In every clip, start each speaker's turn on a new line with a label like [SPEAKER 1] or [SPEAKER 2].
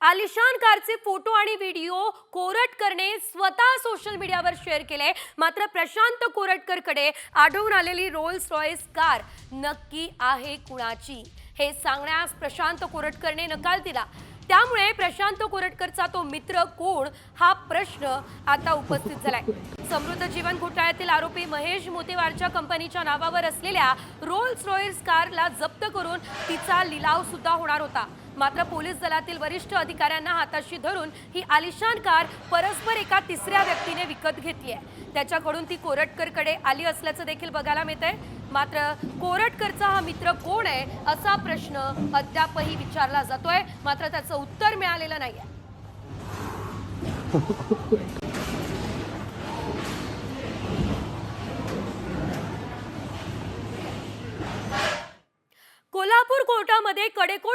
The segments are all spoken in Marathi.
[SPEAKER 1] आलिशान कारचे फोटो आणि व्हिडिओ कोरटकरने स्वतः सोशल मीडियावर शेअर केले. मात्र प्रशांत कोरटकरकडे आढळून आलेली रोल्स रॉयस कार नक्की आहे कुणाची? हे सांगण्यास प्रशांत कोरटकरने नकार दिला. त्यामुळे प्रशांत कोरटकरचा तो मित्र कोण? हा प्रश्न आता उपस्थित झालाय. समृद्ध जीवन घोटाळ्यातील आरोपी महेश मोतेवारच्या कंपनीच्या नावावर असलेल्या रोल्स रॉयल्स कारला जप्त करून तिचा लिलाव सुद्धा होणार होता. मात्र पोलीस दलातील वरिष्ठ अधिकाऱ्यांना हाताशी धरून ही आलिशान कार परस्पर एका तिसऱ्या व्यक्तीने विकत घेतली आहे. त्याच्याकडून ती कोरटकरकडे आली असल्याचं देखील बघायला मिळतंय. मात्र कोरटकरचा हा मित्र कोण आहे असा प्रश्न अद्यापही विचारला जातोय. मात्र त्याचं उत्तर मिळालेलं नाहीये.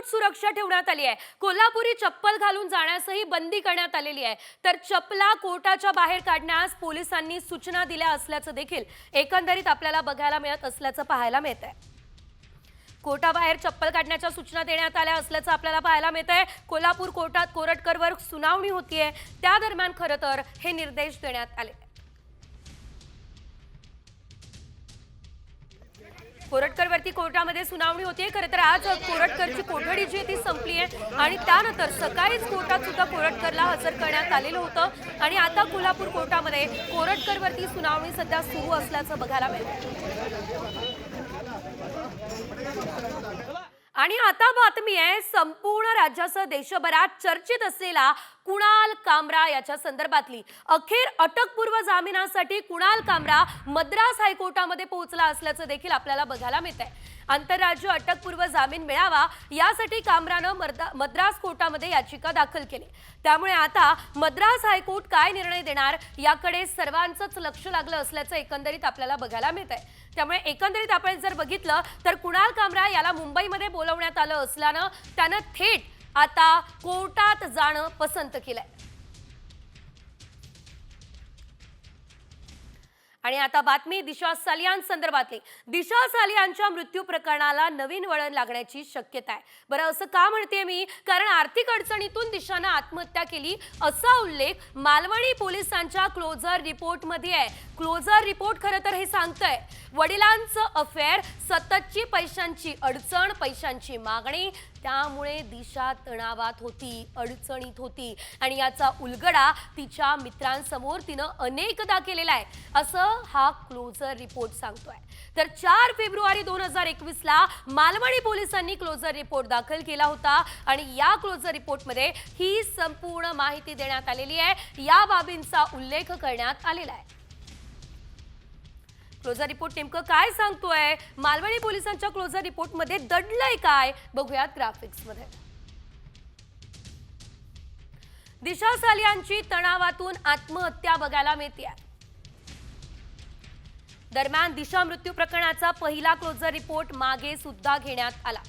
[SPEAKER 1] कडेकोट सुरक्षा ठेवण्यात आली आहे. कोल्हापुरी चप्पल घालून जाण्यासही बंदी करण्यात आलेली आहे. तर चपला कोर्टाच्या बाहेर काढण्यास पोलिसांनी सूचना दिल्या असल्याचं देखील एकंदरीत आपल्याला बघायला मिळत असल्याचं पाहायला मिळत आहे कोर्टाबाहेर चप्पल काढण्याच्या सूचना देण्यात आल्या असल्याचं आपल्याला पाहायला मिळत आहे कोल्हापूर कोर्टात कोरटकरवर सुनावणी होतीये. त्या दरम्यान खरं तर हे निर्देश देण्यात आले. कोरटकरवरती कोर्टामध्ये सुनावणी होती खरं तर आज कोरटकरची कोठडी जी आहे ती संपली आहे. आणि त्यानंतर सकाळीच कोर्टात सुद्धा कोरटकरला हजर करण्यात आलेलं होतं. आणि आता कोल्हापूर कोर्टामध्ये कोरटकरवरती सुनावणी सध्या सुरू असल्याचं बघायला मिळतं आणि आता बातमी आहे संपूर्ण राज्यासह देशभरात चर्चेत असलेला कुणाल कामरा याच्या संदर्भातली. अखेर अटकपूर्व जामिनासाठी कुणाल कामरा मद्रास हायकोर्टामध्ये पोहोचला असल्याचं देखील आपल्याला बघायला मिळत आहे आंतरराज्य अटकपूर्व जामीन मिळावा यासाठी कामरानं मर्दा- मद्रास कोर्टामध्ये याचिका दाखल केली. त्यामुळे आता मद्रास हायकोर्ट काय निर्णय देणार याकडे सर्वांचंच लक्ष लागलं असल्याचं एकंदरीत आपल्याला बघायला मिळत आहे त्यामुळे एकंदरीत आपण जर बघितलं तर कुणाल कामरा याला मुंबईमध्ये बोलवण्यात आलं असल्यानं त्यानं थेट आता कोर्टात जाणं पसंत केलंय. आणि आता बातमी दिशा सालियान संदर्भातली. दिशा सालियानच्या मृत्यू प्रकरणाला नवीन वळण लागण्याची शक्यता आहे. बरं असं का म्हणते मी? कारण आर्थिक अडचणीतून दिशानं आत्महत्या केली असा उल्लेख मालवणी पोलिसांच्या क्लोजर रिपोर्टमध्ये आहे. क्लोजर रिपोर्ट खरं तर हे सांगतंय वडिलांचं अफेअर सततची पैशांची अडचण पैशांची मागणी त्यामुळे दिशा तणावात होती अडचणीत होती. आणि याचा उलगडा तिच्या मित्रांसमोर तिनं अनेकदा केलेला आहे. असं हा क्लोजर रिपोर्ट सांगतोय. तर चार फेब्रुवारी दोन हजार एकवीसला मालवणी पोलिसांनी क्लोजर रिपोर्ट दाखल केला होता. आणि या क्लोजर रिपोर्टमध्ये ही संपूर्ण माहिती देण्यात आलेली आहे. या बाबींचा उल्लेख करण्यात आलेला आहे. क्लोजर रिपोर्ट नेमकं काय सांगतोय? मालवणी पोलिसांच्या क्लोजर रिपोर्टमध्ये दडलंय काय? बघूयात ग्राफिक्समध्ये. दिशा सालियांची तणावातून आत्महत्या बघायला मिळते दरम्यान दिशा मृत्यू प्रकरणाचा पहिला क्लोजर रिपोर्ट मागे सुद्धा घेण्यात आला.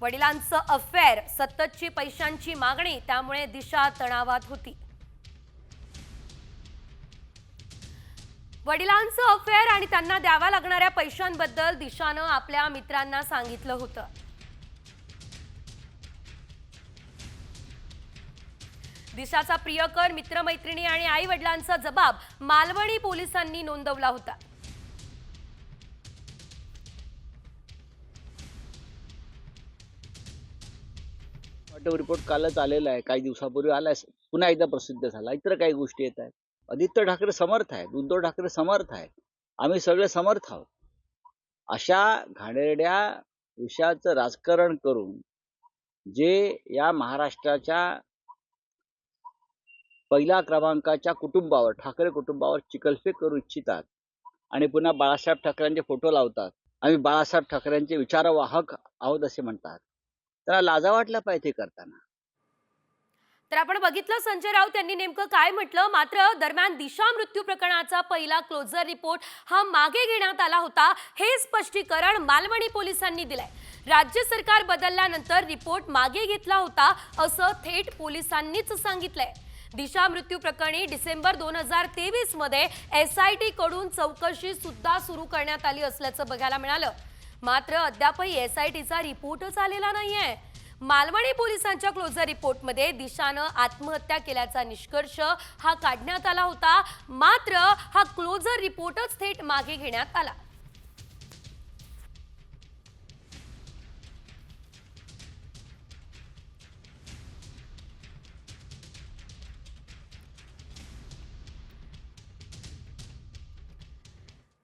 [SPEAKER 1] वडिलांचं अफेअर सततची पैशांची मागणी त्यामुळे दिशा तणावात होती. वडिलांचं अफेअर आणि त्यांना द्यावा लागणाऱ्या पैशांबद्दल दिशानं आपल्या मित्रांना सांगितलं होतं. दिशाचा प्रियकर मित्रमैत्रिणी आणि आई वडिलांचा जबाब मालवणी पोलिसांनी नोंदवला होता.
[SPEAKER 2] रिपोर्ट कालच आलेला आहे. काही दिवसापूर्वी आलाय. पुन्हा एकदा प्रसिद्ध झाला. इतर काही गोष्टी येत आहेत. आदित्य ठाकरे समर्थ आहेत उद्धव ठाकरे समर्थ आहेत आम्ही सगळे समर्थ आहोत. अशा घाणेरड्या विषयाचं राजकारण करून जे या महाराष्ट्राच्या पहिल्या क्रमांकाच्या कुटुंबावर ठाकरे कुटुंबावर चिकलफेक करू इच्छितात आणि पुन्हा बाळासाहेब ठाकरेंचे फोटो लावतात. आम्ही बाळासाहेब ठाकरेंचे विचारवाहक आहोत असे म्हणतात. त्याला लाजा वाटला पाहिजे करताना.
[SPEAKER 1] तर आपण बघितलं संजय राऊत यांनी नेमकं काय म्हटलं? मात्र दरम्यान दिशा मृत्यू प्रकरणाचा पहिला क्लोजर रिपोर्ट हा मागे घेण्यात आला होता. हे स्पष्टीकरण मालवणी पोलिसांनी दिलंय. राज्य सरकार बदलल्यानंतर रिपोर्ट मागे घेतला होता असं थेट पोलिसांनीच सांगितलंय. दिशा मृत्यू प्रकरणी डिसेंबर दोन हजार तेवीसमध्ये एस आय टी कडून चौकशी सुद्धा सुरू करण्यात आली असल्याचं बघायला मिळालं. मात्र अद्यापही एस आय टीचा रिपोर्टच आलेला नाहीये. मालवणी पोलिसांच्या क्लोजर रिपोर्टमध्ये दिशानं आत्महत्या केल्याचा निष्कर्ष हा काढण्यात आला होता. मात्र हा क्लोजर रिपोर्टच थेट मागे घेण्यात आला.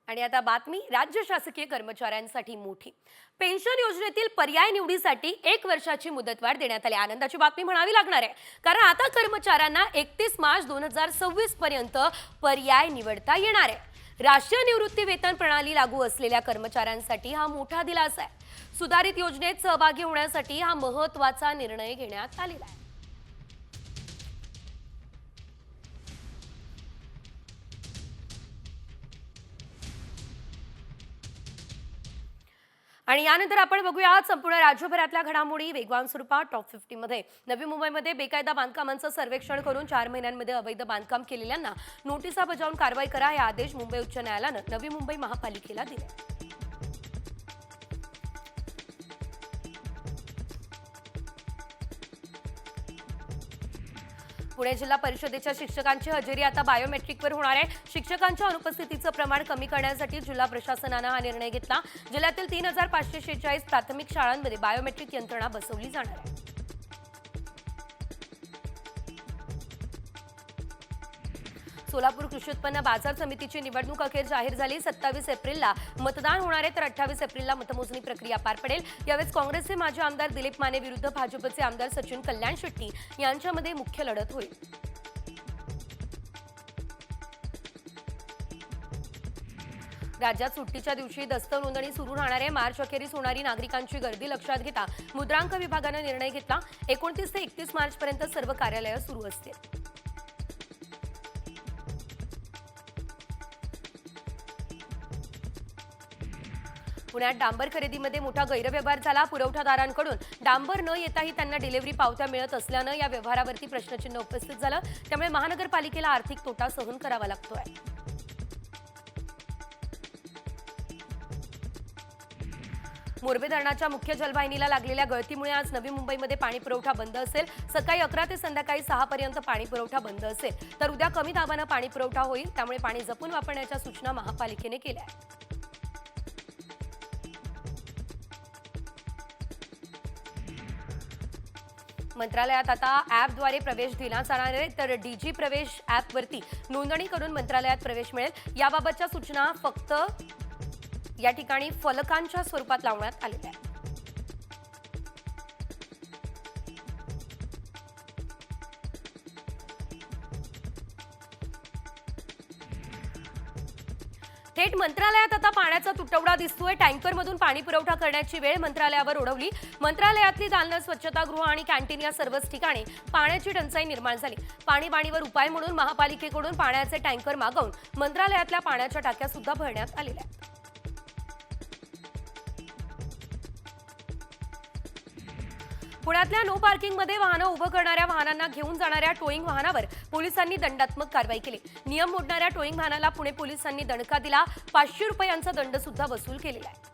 [SPEAKER 1] आणि आता बातमी राज्य शासकीय कर्मचाऱ्यांसाठी मोठी. पेन्शन योजनेतील पर्याय निवडीसाठी एक वर्षाची मुदतवाढ देण्यात आली. आनंदाची बातमी म्हणावी लागणार आहे. कारण आता कर्मचाऱ्यांना एकतीस मार्च दोन हजार सव्वीस पर्यंत पर्याय निवडता येणार आहे. राष्ट्रीय निवृत्ती वेतन प्रणाली लागू असलेल्या कर्मचाऱ्यांसाठी हा मोठा दिलासा आहे. सुधारित योजनेत सहभागी होण्यासाठी हा महत्त्वाचा निर्णय घेण्यात आलेला आहे. आणि यानंतर आपण बघूया संपूर्ण राज्यभरातल्या घडामोडी. वेगवान स्वरूपात टॉप फिफ्टीमध्ये नवी मुंबईमध्ये बेकायदा बांधकामांचं सर्वेक्षण करून चार महिन्यांमध्ये अवैध बांधकाम केलेल्यांना नोटिसा बजावून कारवाई करा हे आदेश मुंबई उच्च न्यायालयानं नवी मुंबई महापालिकेला दिले पुणे जिल्हा परिषदेच्या शिक्षकांची हजेरी आता बायोमेट्रिकवर होणार आहे. शिक्षकांच्या अनुपस्थितीचं प्रमाण कमी करण्यासाठी जिल्हा प्रशासनानं हा निर्णय घेतला. जिल्ह्यातील तीन हजार पाचशे शेहेचाळीस प्राथमिक शाळांमध्ये बायोमेट्रिक यंत्रणा बसवली जाणार आहे. सोलापूर कृषी उत्पन्न बाजार समितीची निवडणूक अखेर जाहीर झाली. सत्तावीस एप्रिलला मतदान होणार आहे तर अठ्ठावीस एप्रिलला मतमोजणी प्रक्रिया पार पडेल. यावेळेस काँग्रेसचे माजी आमदार दिलीप माने विरुद्ध भाजपचे आमदार सचिन कल्याण शेट्टी यांच्यामध्ये मुख्य लढत होईल. राज्यात सुट्टीच्या दिवशी दस्त नोंदणी सुरू राहणार आहे. मार्च अखेरीस होणारी नागरिकांची गर्दी लक्षात घेता मुद्रांक विभागानं निर्णय घेतला. एकोणतीस ते एकतीस मार्चपर्यंत सर्व कार्यालयं सुरू असतील. पुण्यात डांबर खरेदीमध्ये मोठा गैरव्यवहार झाला. पुरवठादारांकडून डांबर न येताही त्यांना डिलिव्हरी पावत्या मिळत असल्यानं या व्यवहारावरती प्रश्नचिन्ह उपस्थित झालं. त्यामुळे महानगरपालिकेला आर्थिक तोटा सहन करावा लागतोय. मोरबे धरणाच्या मुख्य जलवाहिनीला लागलेल्या गळतीमुळे आज नवी मुंबईमध्ये पाणी पुरवठा बंद असेल. सकाळी अकरा ते संध्याकाळी सहा पर्यंत पाणी पुरवठा बंद असेल. तर उद्या कमी दाबानं पाणी पुरवठा होईल. त्यामुळे पाणी जपून वापरण्याच्या सूचना महापालिकेने केल्या आहेत. मंत्रालयात आता ॲपद्वारे प्रवेश दिला जाणार आहे तर डीजी प्रवेश ॲपवरती नोंदणी करून मंत्रालयात प्रवेश मिळेल. याबाबतच्या सूचना फक्त या ठिकाणी फलकांच्या स्वरूपात लावण्यात आलेल्या आहेत. मंत्रालयात आता पाण्याचा तुटवडा दिसतोय. टँकरमधून पाणी पुरवठा करण्याची वेळ मंत्रालयावर ओढवली. मंत्रालयातली दालनं स्वच्छतागृह आणि कॅन्टीन या सर्वच ठिकाणी पाण्याची टंचाई निर्माण झाली. पाणीबाणीवर उपाय म्हणून महापालिकेकडून पाण्याचे टँकर मागवून मंत्रालयातल्या पाण्याच्या टाक्या सुद्धा भरण्यात आलेल्या आहेत. पुण्यातल्या नो पार्किंगमध्ये वाहनं उभं करणाऱ्या वाहनांना घेऊन जाणाऱ्या टोईंग वाहनावर पोलिसांनी दंडात्मक कारवाई केली. नियम मोडणाऱ्या टोईंग वाहनाला पुणे पोलिसांनी दणका दिला. पाचशे रुपयांचा दंड सुद्धा वसूल केलेला आहे.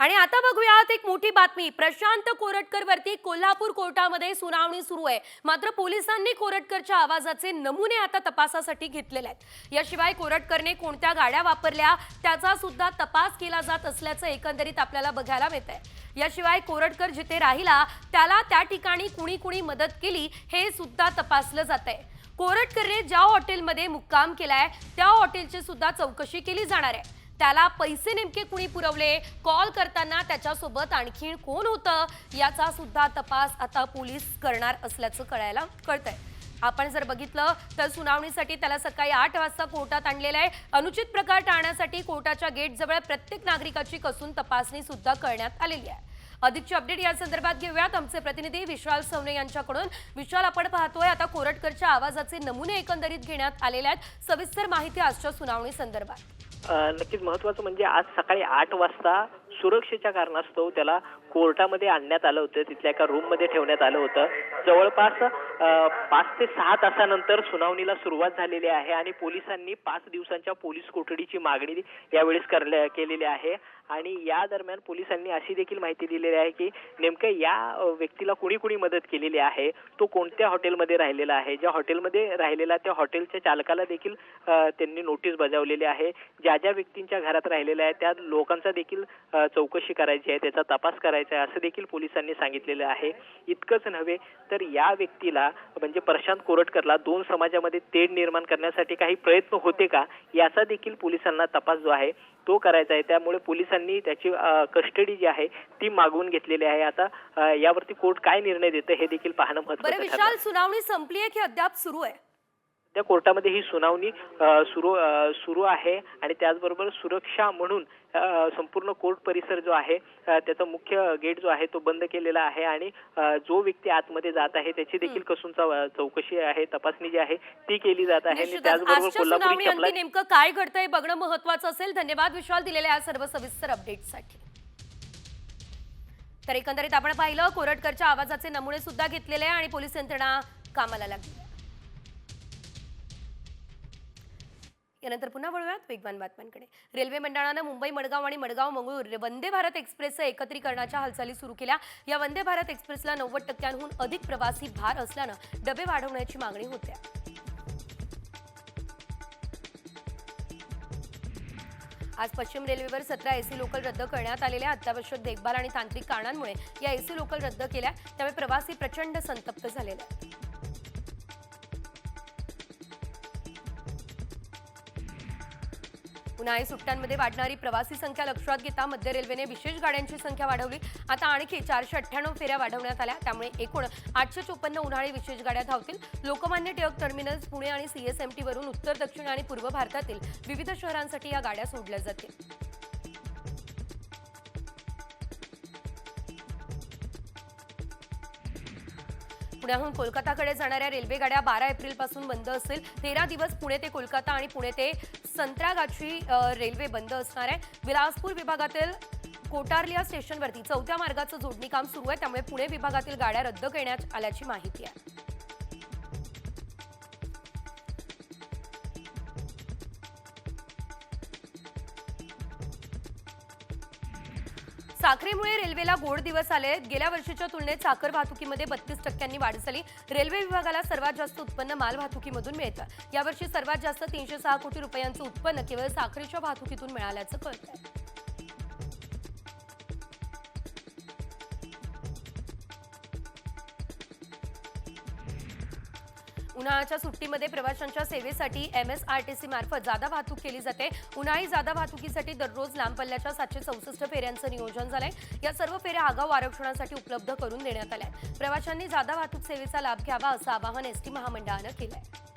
[SPEAKER 1] आणि आता बघूयात एक मोठी बातमी. प्रशांत कोरटकर वरती कोल्हापूर कोर्टामध्ये सुनावणी सुरू आहे. मात्र पोलिसांनी कोरटकरच्या आवाजाचे नमुने आता तपासासाठी घेतलेले आहेत. याशिवाय कोरटकरने कोणत्या गाड्या वापरल्या त्याचा सुद्धा तपास केला जात असल्याचं एकंदरीत आपल्याला बघायला मिळत आहे याशिवाय कोरटकर जिथे राहिला त्याला त्या ठिकाणी कुणी कुणी मदत केली हे सुद्धा तपासलं जात आहे कोरटकरने ज्या हॉटेलमध्ये मुक्काम केलाय त्या हॉटेलची सुद्धा चौकशी केली जाणार आहे. त्याला पैसे नेमके कुणी पुरवले? कॉल करताना त्याच्यासोबत आणखीन कोण होतं? याचा सुद्धा तपास आता पोलीस करणार असल्याचं कळायला कळतंय. आपण जर बघितलं तर सुनावणीसाठी त्याला सकाळी आठ वाजता कोर्टात आणलेलं आहे. अनुचित प्रकार टाळण्यासाठी कोर्टाच्या गेटजवळ प्रत्येक नागरिकाची कसून तपासणी सुद्धा करण्यात आलेली आहे. अधिकची अपडेट या संदर्भात घेऊयात. आमचे प्रतिनिधी विशाल सवणे यांच्याकडून. विशाल आपण पाहतोय आता कोरटकरच्या आवाजाचे नमुने एकंदरीत घेण्यात आलेले आहेत. सविस्तर माहिती आजच्या सुनावणी संदर्भात.
[SPEAKER 3] नक्कीच महत्वाचं म्हणजे आज सकाळी आठ वाजता सुरक्षेच्या कारणास्तव त्याला कोर्टामध्ये आणण्यात आलं होतं. तिथल्या एका रूममध्ये ठेवण्यात आलं होतं. जवळपास पाच ते सहा तासानंतर सुनावणीला सुरुवात झालेली आहे आणि पोलिसांनी पाच दिवसांच्या पोलीस कोठडीची मागणी यावेळेस करल्या केलेली आहे. आणि या दरम्यान पोलिसांनी अशी देखील माहिती दिलेली आहे की नेमकं या व्यक्तीला कुणी कुणी मदत केलेली आहे? तो कोणत्या हॉटेलमध्ये राहिलेला आहे? ज्या हॉटेलमध्ये राहिलेला त्या हॉटेलच्या चालकाला देखील त्यांनी नोटीस बजावलेली आहे. ज्या ज्या व्यक्तींच्या घरात राहिलेल्या आहे त्या लोकांचा देखील चौकशी करायची आहे त्याचा तपास करायचा आहे असं देखील पोलिसांनी सांगितलेलं आहे. इतकंच नव्हे तर या व्यक्तीला म्हणजे प्रशांत कोरटकरला दोन समाजामध्ये तेढ निर्माण करण्यासाठी काही प्रयत्न होते का? याचा देखील पोलिसांना तपास जो आहे तो करायचा आहे. त्यामुळे पोलिसांनी त्याची कस्टडी जी आहे ती मागवून घेतलेली आहे. आता यावरती कोर्ट काय निर्णय देतं हे देखील पाहणं महत्वाचं
[SPEAKER 1] विशाल सुनावणी संपली आहे की अद्याप सुरू आहे?
[SPEAKER 3] त्या कोर्टामध्ये ही सुनावणी सुरू सुरू आहे आणि त्याचबरोबर सुरक्षा म्हणून संपूर्ण कोर्ट परिसर जो आहे त्याचा मुख्य गेट जो आहे तो बंद केलेला आहे आणि जो व्यक्ती आतमध्ये जात आहे त्याची देखील कसून चौ- चौकशी आहे तपासणी जी आहे ती केली जात आहे आणि त्याचबरोबर कोल्हापुरी
[SPEAKER 1] नेमकं काय घडतंय बघणं महत्वाचं असेल. धन्यवाद विशाल दिलेल्या या सर्व सविस्तर अपडेटसाठी तर एकंदरीत आपण पाहिलं कोरटकरच्या आवाजाचे नमुने सुद्धा घेतलेले आणि पोलीस यंत्रणा कामाला लागली. यानंतर पुन्हा वळूयात वेगवान बातम्यांकडे. रेल्वे मंडळानं मुंबई मडगाव आणि मडगाव मंगळूर वंदे भारत एक्सप्रेसचं एकत्रीकरणाच्या हालचाली सुरू केल्या. या वंदे भारत एक्सप्रेसला नव्वद टक्क्यांहून अधिक प्रवासी भार असल्यानं डबे वाढवण्याची मागणी होत्या. आज पश्चिम रेल्वेवर सतरा एसी लोकल रद्द करण्यात आलेल्या अत्यावश्यक देखभाल आणि तांत्रिक कारणांमुळे या एसी लोकल रद्द केल्या. त्यामुळे प्रवासी प्रचंड संतप्त झालेले आहेत. उन्हाळी सुट्ट्यांमध्ये वाढणारी प्रवासी संख्या लक्षात घेता मध्य रेल्वेने विशेष गाड्यांची संख्या वाढवली. आता आणखी चारशे अठ्ठ्याण्णव फेऱ्या वाढवण्यात आल्या. त्यामुळे एकूण आठशे चोपन्न उन्हाळी विशेष गाड्या धावतील. लोकमान्य टिळक टर्मिनस पुणे आणि सीएसएमटी वरून उत्तर दक्षिण आणि पूर्व भारतातील विविध शहरांसाठी या गाड्या सोडल्या जातील. पुण्याहून कोलकाताकडे जाणाऱ्या रेल्वे गाड्या बारा एप्रिलपासून बंद असतील तेरा दिवस पुणे ते कोलकाता आणि पुणे ते संत्रागाछी रेल्वे बंद असणार आहे. विलासपूर विभागातील कोटारलिया स्टेशनवरती चौथ्या मार्गाचं जोडणी काम सुरू आहे. त्यामुळे पुणे विभागातील गाड्या रद्द करण्यात आल्याची माहिती आहे. साखरेमुळे रेल्वेला गोड दिवस आले आहेत. गेल्या वर्षीच्या तुलनेत साखर वाहतुकीमध्ये बत्तीस टक्क्यांनी वाढ झाली. रेल्वे विभागाला सर्वात जास्त उत्पन्न माल वाहतुकीमधून मिळतं. यावर्षी सर्वात जास्त तीनशे सहा कोटी रुपयांचं उत्पन्न केवळ साखरेच्या वाहतुकीतून मिळाल्याचं कळतं उन्हाळ्याच्या सुट्टीमध्ये प्रवाशांच्या सेवेसाठी M S R T C मार्फत जादा वाहतूक केली जाते. उन्हाळी जादा वाहतुकीसाठी दररोज लांब पल्ल्याच्या सातशे चौसष्ट फेऱ्यांचं नियोजन झालंय. या सर्व फेऱ्या आगाऊ आरक्षणासाठी उपलब्ध करून देण्यात आल्या आहेत. प्रवाशांनी जादा वाहतूक सेवेचा लाभ घ्यावा असं आवाहन एस टी महामंडळानं केलंय.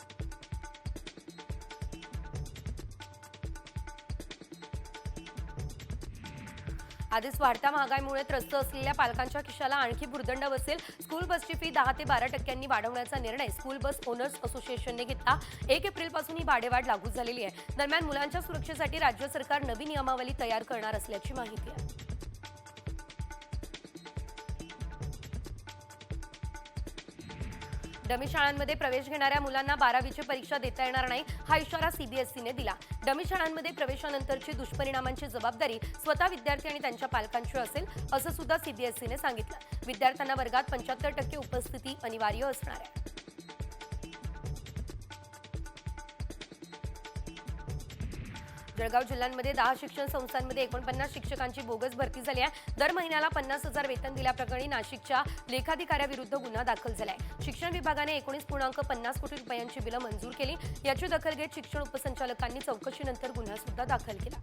[SPEAKER 1] आधीच वाढत्या महागाईमुळे त्रस्त असलेल्या पालकांच्या खिशाला आणखी भुर्दंड बसेल. स्कूल बसची फी दहा ते बारा टक्क्यांनी वाढवण्याचा निर्णय स्कूल बस ओनर्स असोसिएशनने घेतला. एक एप्रिलपासून ही भाडेवाढ लागू झालेली आहे. दरम्यान मुलांच्या सुरक्षेसाठी राज्य सरकार नवी नियमावली तयार करणार असल्याची माहिती आहे. डमी शाळांमध्ये प्रवेश घेणाऱ्या मुलांना बारावीची परीक्षा देता येणार नाही हा इशारा सीबीएसईने दिला. डमी शाळांमध्ये प्रवेशानंतरची दुष्परिणामांची जबाबदारी स्वतः विद्यार्थी आणि त्यांच्या पालकांची असेल असं सुद्धा सीबीएसईने सांगितलं. विद्यार्थ्यांना वर्गात पंच्याहत्तर टक्के उपस्थिती अनिवार्य असणार आहे. जळगाव जिल्ह्यांमध्ये दहा शिक्षण संस्थांमध्ये एकोणपन्नास शिक्षकांची बोगस भरती झाली आहे. दर महिन्याला पन्नास हजार वेतन दिल्याप्रकरणी नाशिकच्या लेखाधिकाऱ्याविरुद्ध गुन्हा दाखल झालाय. शिक्षण विभागाने एकोणीस पूर्णांक पन्नास कोटी रुपयांची बिलं मंजूर केली. याची दखल घेत शिक्षण उपसंचालकांनी चौकशीनंतर गुन्हा सुद्धा दाखल केला.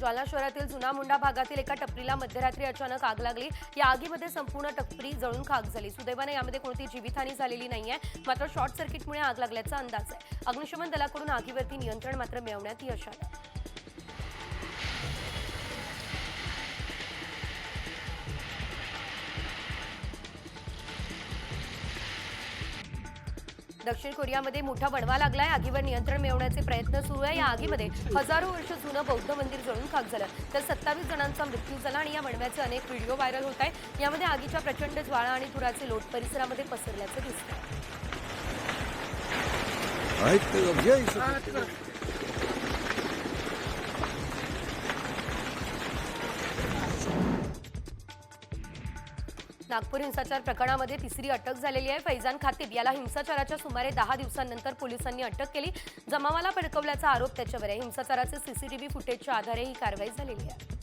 [SPEAKER 1] जालना शहरातील जुना मुंडा भागातील एका टपरीला मध्यरात्री अचानक आग लागली. या आगीमध्ये संपूर्ण टपरी जळून खाक झाली. सुदैवाने यामध्ये कोणती जीवितहानी झालेली नाहीये. मात्र शॉर्ट सर्किटमुळे आग लागल्याचा अंदाज आहे. अग्निशमन दलाकडून आगीवरती नियंत्रण मात्र मिळवण्यात यश आलं दक्षिण कोरियामध्ये मोठा वणवा लागलाय. आगीवर नियंत्रण मिळवण्याचे प्रयत्न सुरू आहे. या आगीमध्ये हजारो वर्ष जुनं बौद्ध मंदिर जळून खाक झालं. तर सत्तावीस जणांचा मृत्यू झाला आणि या वणव्याचे अनेक व्हिडिओ व्हायरल होत आहे यामध्ये आगीच्या प्रचंड ज्वाळा आणि धुराचे लोट परिसरामध्ये पसरल्याचं दिसतंय. नागपूर हिंसाचार प्रकरणामध्ये तिसरी अटक झालेली आहे. फैजान खातीब याला हिंसाचाराच्या सुमारे दहा दिवसांनंतर पोलिसांनी अटक केली. जमावाला भडकवल्याचा आरोप त्याच्यावर आहे. हिंसाचाराचे सीसीटीव्ही फुटेजच्या आधारे ही कारवाई झालेली आहे.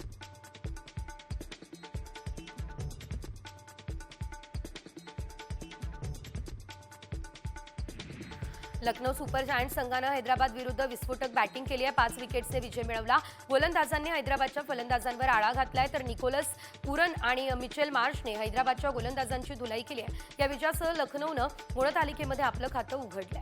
[SPEAKER 1] लखनौ सुपर जायंट संघानं हैदराबाद विरुद्ध विस्फोटक बॅटिंग केली आहे. पाच विकेट्सने विजय मिळवला. गोलंदाजांनी हैदराबादच्या फलंदाजांवर आळा घातलाय. तर निकोलस पुरन आणि मिचेल मार्शने हैदराबादच्या गोलंदाजांची धुलाई केली आहे. या विजयासह लखनौनं गुणतालिकेमध्ये आपलं खातं उघडलंय.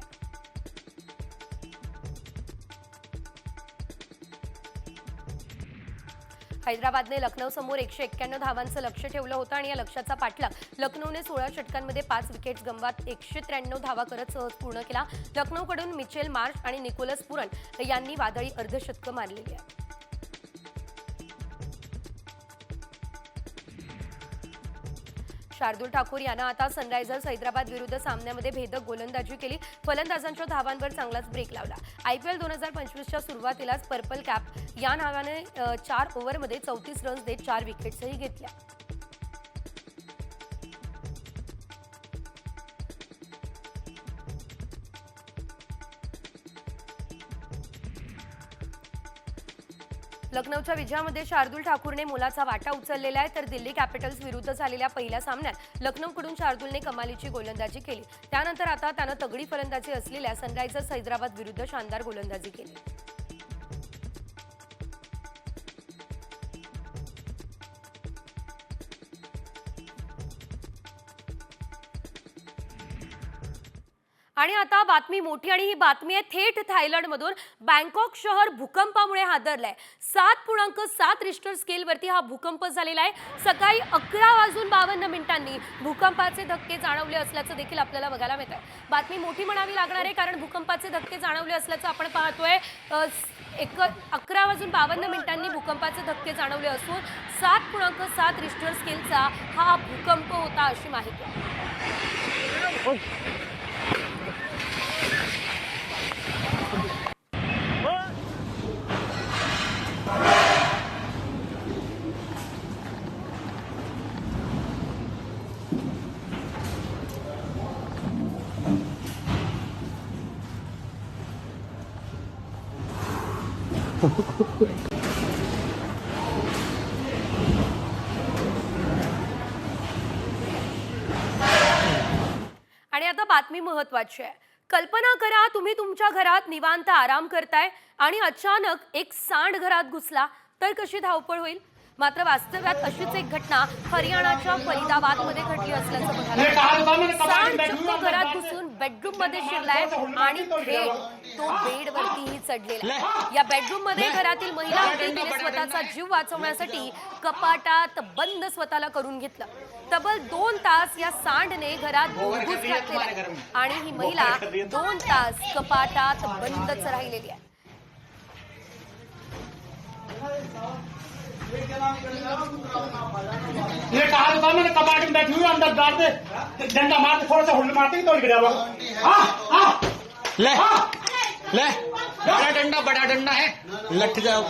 [SPEAKER 1] हैदराबादने लखनौ समोर एकशे एक्क्याण्णव धावांचं लक्ष ठेवलं होतं आणि या लक्ष्याचा पाठलाग लखनौने सोळा षटकांमध्ये पाच विकेट गमवात एकशे त्र्याण्णव धावा करत सहज पूर्ण केला. लखनौकडून मिचेल मार्श आणि निकोलस पुरन यांनी वादळी अर्धशतकं मारलेली आहेत. शार्दुल ठाकूर यानं आता सनरायझर्स हैदराबाद विरुद्ध सामन्यामध्ये भेदक गोलंदाजी केली. फलंदाजांच्या धावांवर चांगलाच ब्रेक लावला. आयपीएल दोन हजार पंचवीसच्या सुरुवातीलाच पर्पल कॅप या नावाने चार ओव्हरमध्ये चौतीस रन्स देत चार विकेट्सही घेतल्या. लखनौच्या विजयामध्ये शार्दूल ठाकूरने मोलाचा वाटा उचललेला आहे तर दिल्ली कॅपिटल्स विरुद्ध झालेल्या पहिल्या सामन्यात लखनौकडून शार्दूलने कमालीची गोलंदाजी केली. त्यानंतर आता त्यानं तगडी फलंदाजी असलेल्या सनरायझर्स हैदराबाद विरुद्ध शानदार गोलंदाजी केली. आणि आता बातमी मोठी आणि ही बातमी आहे थेट थायलंडमधून. बँकॉक शहर भूकंपामुळे हादरलाय. सात पूर्णांक सात रिस्टर स्केलवरती हा भूकंप झालेला आहे. सकाळी अकरा वाजून बावन्न मिनिटांनी भूकंपाचे धक्के जाणवले असल्याचं देखील आपल्याला बघायला मिळत आहे बातमी मोठी म्हणावी लागणार आहे कारण भूकंपाचे धक्के जाणवले असल्याचं आपण पाहतोय. एक अकरा वाजून बावन्न मिनिटांनी भूकंपाचे धक्के जाणवले असून सात पूर्णांक सात रिस्टर स्केलचा हा भूकंप होता अशी माहिती आणि आता बातमी महत्वाची आहे. कल्पना करा तुम्ही तुमच्या घरात निवांत आराम करताय आणि अचानक एक सांड घरात घुसला तर कशी धावपळ होईल? मात्र वास्तव्यात अशीच एक घटना हरियाणाच्या फरीदाबादमध्ये घडली असल्याचं बघायला घरात घुसून बेडरूममध्ये शिरलाय आणि थेट तो बेडवरतीही चढलेला. या बेडरूममध्ये घरातील महिला स्वतःचा जीव वाचवण्यासाठी कपाटात बंद स्वतःला करून घेतलं. तब्बल दोन तास या सांडने घरात घुसघुस घातलेला आहे. आणि ही महिला दोन तास कपाटात बंदच राहिलेली आहे.
[SPEAKER 4] ये कहा था? मैंने कबाड़ में बैठी हुई अंदर डाल दे। डंडा मार के थोड़ा सा हुल मारते ही तोड़ गिरा हाँ हाँ।
[SPEAKER 5] ले
[SPEAKER 4] हाँ।
[SPEAKER 5] ले बड़ा डंडा बड़ा डंडा है लट जाओ।